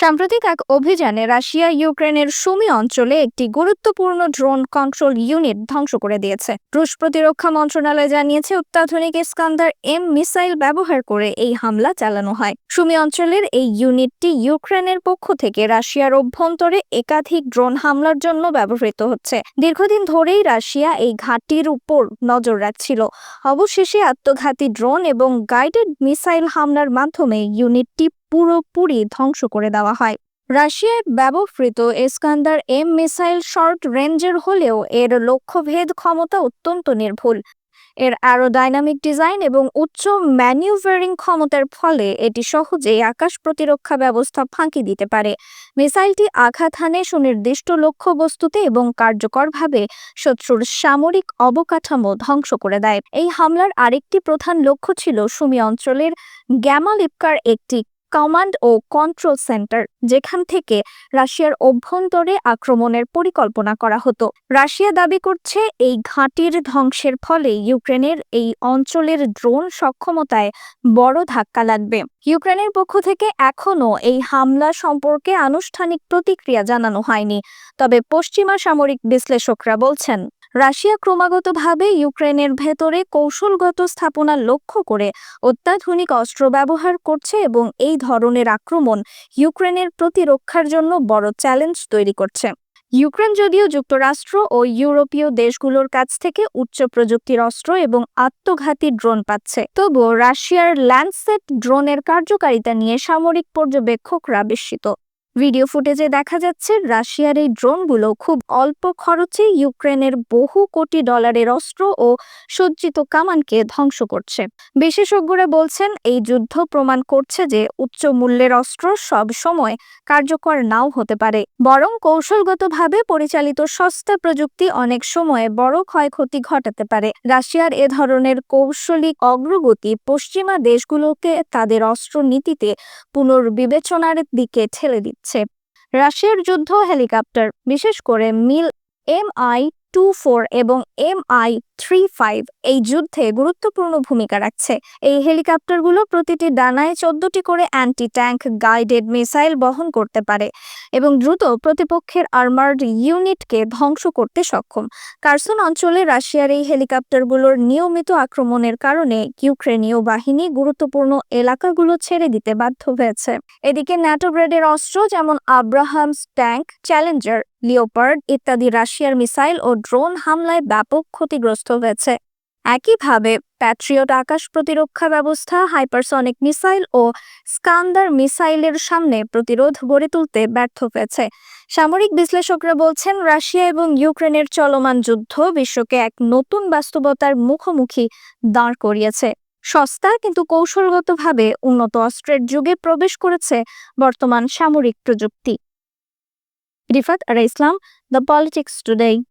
সাম্প্রতিক এক অভিযানে রাশিয়া ইউক্রেনের সুমি অঞ্চলে একটি গুরুত্বপূর্ণ ড্রোন কন্ট্রোল ইউনিট ধ্বংস করে দিয়েছে। রুশ প্রতিরক্ষা মন্ত্রণালয় জানিয়েছে, অত্যাধুনিক ইস্কান্দার এম মিসাইল ব্যবহার করে এই হামলা চালানো হয়। সুমি অঞ্চলের এই ইউনিটটি ইউক্রেনের পক্ষ থেকে রাশিয়ার অভ্যন্তরে একাধিক ড্রোন হামলার জন্য ব্যবহৃত হচ্ছে। দীর্ঘদিন ধরেই রাশিয়া এই ঘাঁটির উপর নজর রাখছিল। অবশেষে আত্মঘাতী ড্রোন এবং গাইডেড মিসাইল হামলার মাধ্যমে ইউনিটটি পুরোপুরি ধ্বংস করে দেওয়া হয়। রাশিয়ায় ব্যবহৃত এসকান্দার এম মিসাইল শর্ট রেঞ্জের হলেও এর লক্ষ্যভেদ ক্ষমতা অত্যন্ত নির্ভুল। এর অ্যারোডাইনামিক ডিজাইন এবং উচ্চ ম্যানিউভারিং ক্ষমতার ফলে এটি সহজেই আকাশ প্রতিরক্ষা ব্যবস্থা ফাঁকি দিতে পারে। মিসাইলটি আঘাত হানে সুনির্দিষ্ট লক্ষ্যবস্তুতে এবং কার্যকরভাবে শত্রুর সামরিক অবকাঠামো ধ্বংস করে দেয়। এই হামলার আরেকটি প্রধান লক্ষ্য ছিল সুমি অঞ্চলের গ্যামালিপকার একটি কমান্ড ও কন্ট্রোল সেন্টার, যেখান থেকে রাশিয়ার অভ্যন্তরে আক্রমণের পরিকল্পনা করা হতো। রাশিয়া দাবি করছে, এই ঘাঁটির ধ্বংসের ফলে ইউক্রেনের এই অঞ্চলের ড্রোন সক্ষমতায় বড় ধাক্কা লাগবে। ইউক্রেনের পক্ষ থেকে এখনও এই হামলা সম্পর্কে আনুষ্ঠানিক প্রতিক্রিয়া জানানো হয়নি, তবে পশ্চিমা সামরিক বিশ্লেষকরা বলছেন। রাশিয়া ক্রমাগতভাবে ইউক্রেনের ভেতরে কৌশলগত স্থাপনা লক্ষ্য করে অত্যাধুনিক অস্ত্র ব্যবহার করছে এবং এই ধরনের আক্রমণ ইউক্রেনের প্রতিরক্ষার জন্য বড় চ্যালেঞ্জ তৈরি করছে। ইউক্রেন যদিও যুক্তরাষ্ট্র ও ইউরোপীয় দেশগুলোর কাছ থেকে উচ্চ প্রযুক্তির অস্ত্র এবং আত্মঘাতী ড্রোন পাচ্ছে, তবুও রাশিয়ার ল্যান্ডসেট ড্রোনের কার্যকারিতা নিয়ে সামরিক পর্যবেক্ষকরা বিস্মিত। ভিডিও ফুটেজে দেখা যাচ্ছে, রাশিয়ার এই ড্রোনগুলো খুব অল্প খরচে ইউক্রেনের বহু কোটি ডলারের অস্ত্র ও সজ্জিত কামানকে ধ্বংস করছে। বিশেষজ্ঞরা বলছেন, এই যুদ্ধ প্রমাণ করছে যে উচ্চ মূল্যের অস্ত্র সব সময় কার্যকর নাও হতে পারে। বরং কৌশলগতভাবে পরিচালিত সস্তা প্রযুক্তি অনেক সময় বড় ক্ষয়ক্ষতি ঘটাতে পারে। রাশিয়ার এ ধরনের কৌশলিক অগ্রগতি পশ্চিমা দেশগুলোকে তাদের অস্ত্র নীতিতে পুনর্বিবেচনার দিকে ঠেলে দিচ্ছে। রাশিয়ার যুদ্ধ হেলিকপ্টার বিশেষ করে Mil M I two four এবং এম আই থ্রি ফাইভ এই যুদ্ধে গুরুত্বপূর্ণ ভূমিকা রাখছে। এই হেলিকপ্টারগুলো প্রতিটি ডানায় চোদ্দটি করে অ্যান্টি ট্যাঙ্ক গাইডেড মিসাইল বহন করতে পারে এবং দ্রুত প্রতিপক্ষের আর্মার্ড ইউনিটকে ধ্বংস করতে সক্ষম। কার্সন অঞ্চলে রাশিয়ার এই হেলিকপ্টারগুলোর নিয়মিত আক্রমণের কারণে ইউক্রেনীয় বাহিনী গুরুত্বপূর্ণ এলাকাগুলো ছেড়ে দিতে বাধ্য হয়েছে। এদিকে ন্যাটো ব্রেডের অস্ত্র যেমন আব্রাহামস ট্যাঙ্ক, চ্যালেঞ্জার লিওপার্ড ইত্যাদি রাশিয়ার মিসাইল ও ড্রোন হামলায় ব্যাপক ক্ষতিগ্রস্ত হয়েছে। একইভাবে, প্যাট্রিয়ট আকাশ প্রতিরক্ষা ব্যবস্থা, হাইপারসনিক মিসাইল ও স্কান্দার মিসাইলের সামনে প্রতিরোধ গড়ে তুলতে ব্যর্থ হয়েছে। সামরিক বিশ্লেষকরা বলছেন, রাশিয়া এবং ইউক্রেনের চলমান যুদ্ধ বিশ্বকে এক নতুন বাস্তবতার মুখোমুখি দাঁড় করিয়েছে। সস্তা কিন্তু কৌশলগতভাবে উন্নত অস্ত্রের যুগে প্রবেশ করেছে বর্তমান সামরিক প্রযুক্তি। Rifat Ara Islam, The Politics Today.